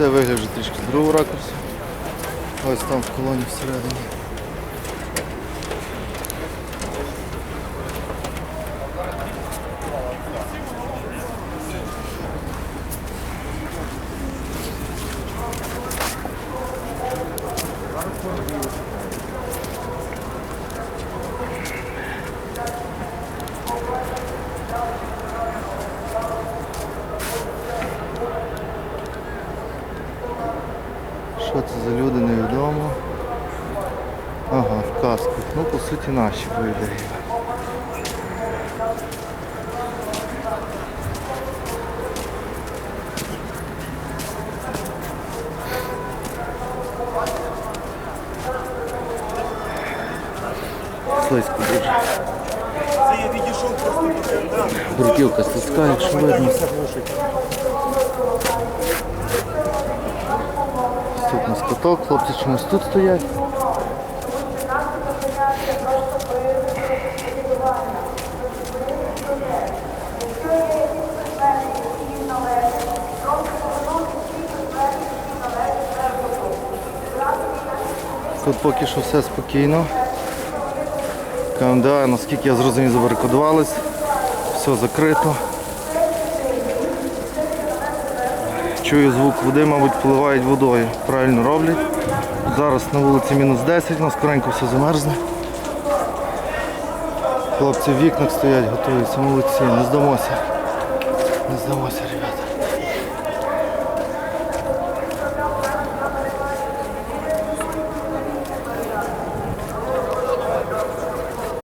Це вигляд вже трішки з другого ракурсу. Ось там в колоні всередині. Що це за люди, невідомо. Ага, в касках. Ну, по суті, наші, по ідеї. Слизько дуже. Бруківка слизька, якщо видно. Каток, хлопці чомусь тут стоять. Тут поки що все спокійно. КМДА, наскільки я зрозумів, забарикадувались. Все закрито. Чую звук води, мабуть, поливають водою. Правильно роблять. Зараз на вулиці мінус 10, у нас скоренько все замерзне. Хлопці в вікнах стоять, готуються, молодці, не здамося. Не здамося, ребята.